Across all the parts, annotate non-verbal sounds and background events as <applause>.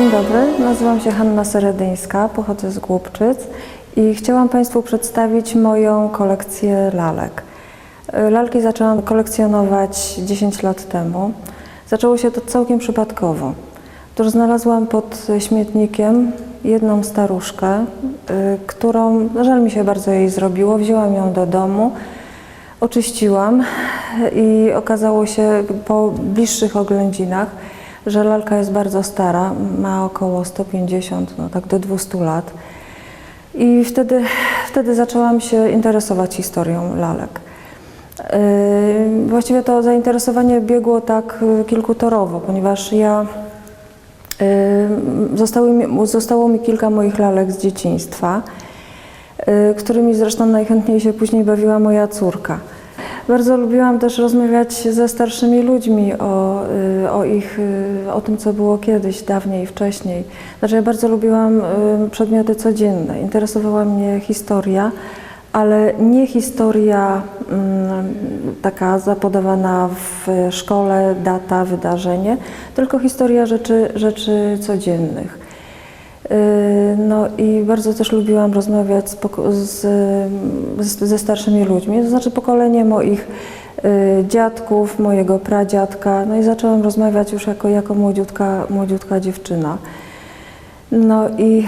dobry, nazywam się Hanna Seredyńska, pochodzę z Głubczyc i chciałam Państwu przedstawić moją kolekcję lalek. Y, Lalki zaczęłam kolekcjonować 10 lat temu. Zaczęło się to całkiem przypadkowo. Otóż znalazłam pod śmietnikiem jedną staruszkę, y, którą, żal mi się bardzo jej zrobiło, wzięłam ją do domu, oczyściłam i okazało się po bliższych oględzinach, że lalka jest bardzo stara, ma około 150, no tak do 200 lat. I wtedy, wtedy zaczęłam się interesować historią lalek. Yy, Właściwie to zainteresowanie biegło tak yy, kilkutorowo, ponieważ ja yy, zostały mi, zostało mi kilka moich lalek z dzieciństwa, którymi zresztą najchętniej się później bawiła moja córka. Bardzo lubiłam też rozmawiać ze starszymi ludźmi o, y, o ich, y, o tym, co było kiedyś, dawniej, wcześniej. Znaczy ja bardzo lubiłam y, przedmioty codzienne. Interesowała mnie historia, ale nie historia mm, taka zapodawana w szkole, data, wydarzenie, tylko historia rzeczy, rzeczy codziennych. Yy, No i bardzo też lubiłam rozmawiać z, z, ze starszymi ludźmi, to znaczy pokolenie moich yy, dziadków, mojego pradziadka. No i zaczęłam rozmawiać już jako, jako młodziutka, młodziutka dziewczyna. No i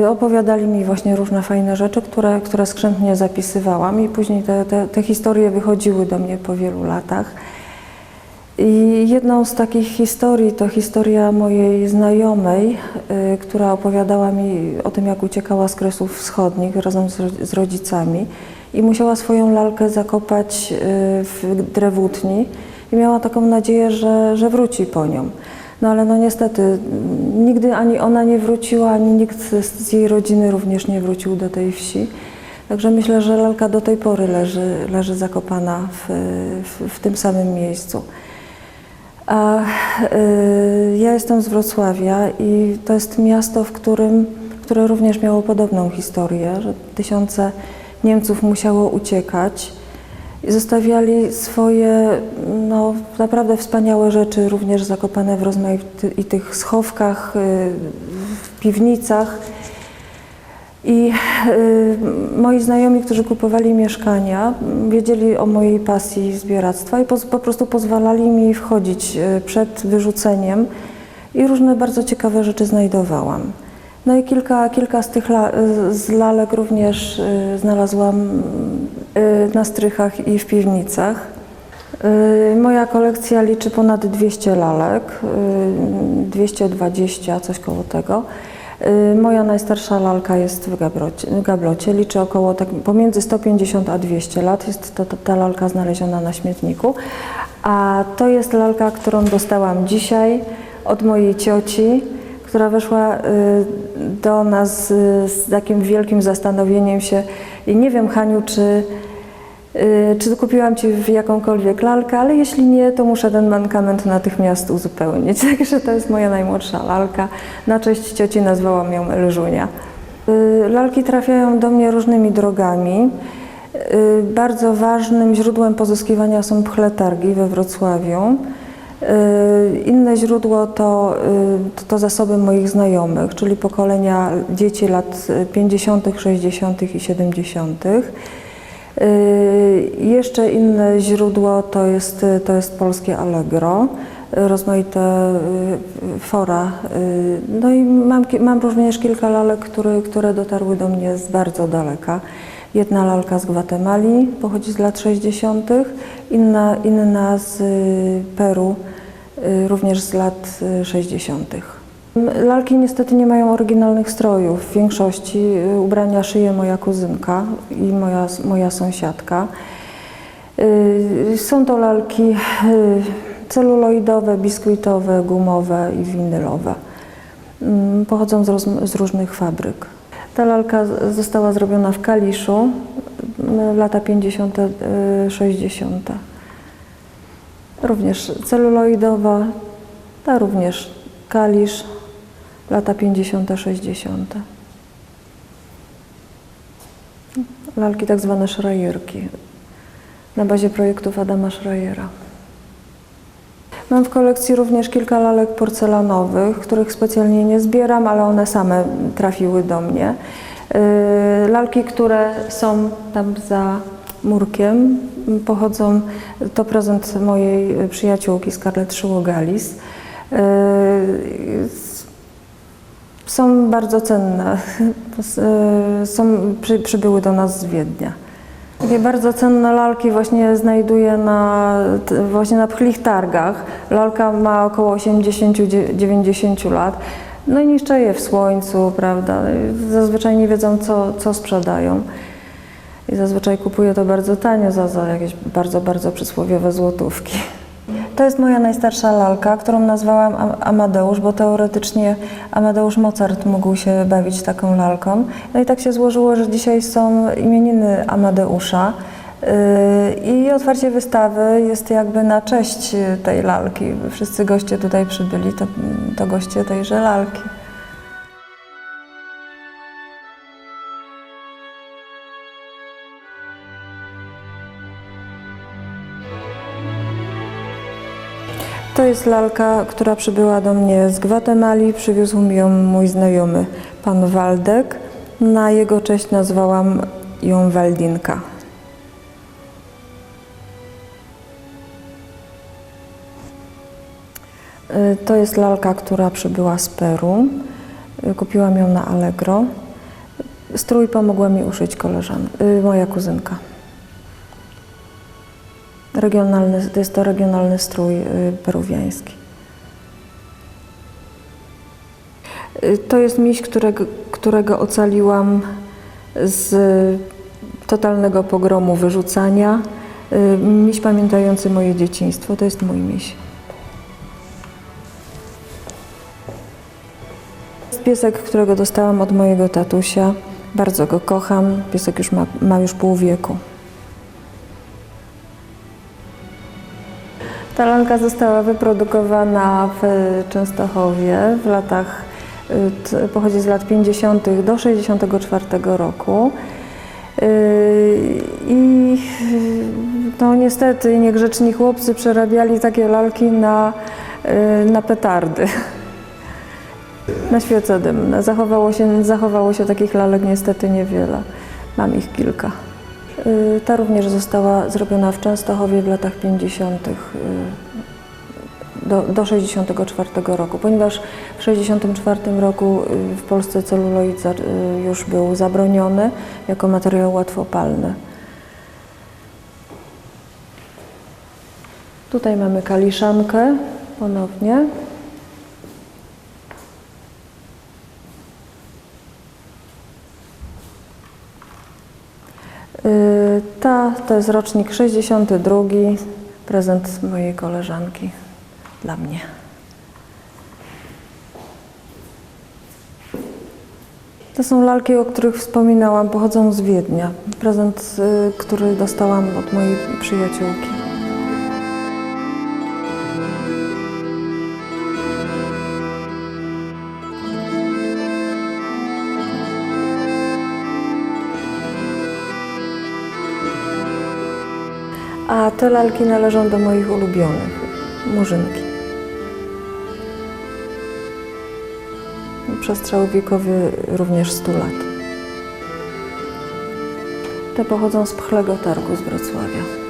yy, opowiadali mi właśnie różne fajne rzeczy, które, które skrzętnie zapisywałam i później te, te, te historie wychodziły do mnie po wielu latach. I jedną z takich historii to historia mojej znajomej, y, która opowiadała mi o tym, jak uciekała z Kresów Wschodnich razem z, ro- z rodzicami i musiała swoją lalkę zakopać y, w drewutni i miała taką nadzieję, że, że wróci po nią. No ale no niestety mm, nigdy ani ona nie wróciła, ani nikt z, z jej rodziny również nie wrócił do tej wsi. Także myślę, że lalka do tej pory leży, leży zakopana w, w, w tym samym miejscu. A y, ja jestem z Wrocławia i to jest miasto, w którym, które również miało podobną historię, że tysiące Niemców musiało uciekać i zostawiali swoje no, naprawdę wspaniałe rzeczy, również zakopane w rozmaitych schowkach, y, w piwnicach. I y, moi znajomi, którzy kupowali mieszkania, wiedzieli o mojej pasji zbieractwa i po prostu pozwalali mi wchodzić y, przed wyrzuceniem i różne bardzo ciekawe rzeczy znajdowałam. No i kilka, kilka z tych la, z lalek również y, znalazłam na strychach i w piwnicach. Moja kolekcja liczy ponad 200 lalek, y, 220, coś koło tego. Y, Moja najstarsza lalka jest w gablocie, gablocie liczy około tak pomiędzy 150 a 200 lat. Jest to, to, ta lalka znaleziona na śmietniku. A to jest lalka, którą dostałam dzisiaj od mojej cioci, która weszła y, do nas z takim wielkim zastanowieniem się i nie wiem Haniu, czy Czy kupiłam Ci w jakąkolwiek lalkę, ale jeśli nie, to muszę ten mankament natychmiast uzupełnić. <laughs> Także to jest moja najmłodsza lalka. Na cześć cioci nazwałam ją Elżunia. Y, Lalki trafiają do mnie różnymi drogami. Y, Bardzo ważnym źródłem pozyskiwania są pchletargi we Wrocławiu. Y, Inne źródło to, y, to, zasoby moich znajomych, czyli pokolenia dzieci lat y, 50., 60. i 70. Y, Jeszcze inne źródło to jest, to jest polskie Allegro, rozmaite y, fora. y, No i mam, mam również kilka lalek, które, które dotarły do mnie z bardzo daleka. Jedna lalka z Gwatemali, pochodzi z lat 60., inna, inna z Peru, również z lat y, 60. Lalki niestety nie mają oryginalnych strojów. W większości y, ubrania szyje moja kuzynka i moja, moja sąsiadka. Y, Są to lalki y, celuloidowe, biskuitowe, gumowe i winylowe. Mm, Pochodzą z, z różnych fabryk. Ta lalka została zrobiona w Kaliszu, lata 50., y, 60. Również celuloidowa, ta również Kalisz, lata 50., 60. Lalki tak zwane szrajerki, na bazie projektów Adama Schreiera. Mam w kolekcji również kilka lalek porcelanowych, których specjalnie nie zbieram, ale one same trafiły do mnie. Yy, Lalki, które są tam za murkiem, pochodzą, to prezent mojej przyjaciółki Scarlett Szyłogalis. Są bardzo cenne, <laughs> są, przy, przybyły do nas z Wiednia. Takie bardzo cenne lalki właśnie znajduję na, właśnie na pchlich targach. Lalka ma około 80-90 lat. No i niszczę je w słońcu, prawda. Zazwyczaj nie wiedzą, co, co sprzedają. I zazwyczaj kupuję to bardzo tanio, za, za jakieś bardzo, bardzo przysłowiowe złotówki. To jest moja najstarsza lalka, którą nazwałam Am- Amadeusz, bo teoretycznie Amadeusz Mozart mógł się bawić taką lalką. No i tak się złożyło, że dzisiaj są imieniny Amadeusza. Yy, I otwarcie wystawy jest jakby na cześć tej lalki. Wszyscy goście tutaj przybyli, to, to goście tejże lalki. Jest lalka, która przybyła do mnie z Gwatemali. Przywiózł mi ją mój znajomy, pan Waldek. Na jego cześć nazwałam ją Waldinka. Y, To jest lalka, która przybyła z Peru. Y, Kupiłam ją na Allegro. Strój pomogła mi uszyć koleżan, y, moja kuzynka. Regionalny, to jest to regionalny strój y, peruwiański. Y, To jest miś, którego, którego ocaliłam z totalnego pogromu wyrzucania. Y, Miś pamiętający moje dzieciństwo, to jest mój miś. Jest piesek, którego dostałam od mojego tatusia. Bardzo go kocham. Piesek już ma, ma już pół wieku. Ta lalka została wyprodukowana w Częstochowie w latach, y, pochodzi z lat 50. do 64 roku. Yy, I no niestety niegrzeczni chłopcy przerabiali takie lalki na, yy, na petardy, <laughs> na świece dymne. Zachowało się, zachowało się takich lalek niestety niewiele. Mam ich kilka. Y, Ta również została zrobiona w Częstochowie w latach 50. y, do, do 64 roku, ponieważ w 64 roku y, w Polsce celuloid już był zabroniony jako materiał łatwopalny. Tutaj mamy kaliszankę ponownie. Y, Ta to jest rocznik 62, prezent mojej koleżanki dla mnie. To są lalki, o których wspominałam, pochodzą z Wiednia. Prezent, y, który dostałam od mojej przyjaciółki. Te lalki należą do moich ulubionych. Murzynki. Przestrzał wiekowy również 100 lat. Te pochodzą z Pchlego Targu z Wrocławia.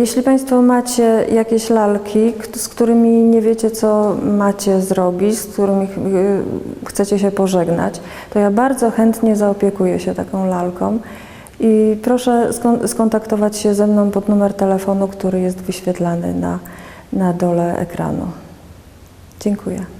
Jeśli Państwo macie jakieś lalki, z którymi nie wiecie, co macie zrobić, z którymi y, chcecie się pożegnać, to ja bardzo chętnie zaopiekuję się taką lalką i proszę skon- skontaktować się ze mną pod numer telefonu, który jest wyświetlany na, na dole ekranu. Dziękuję.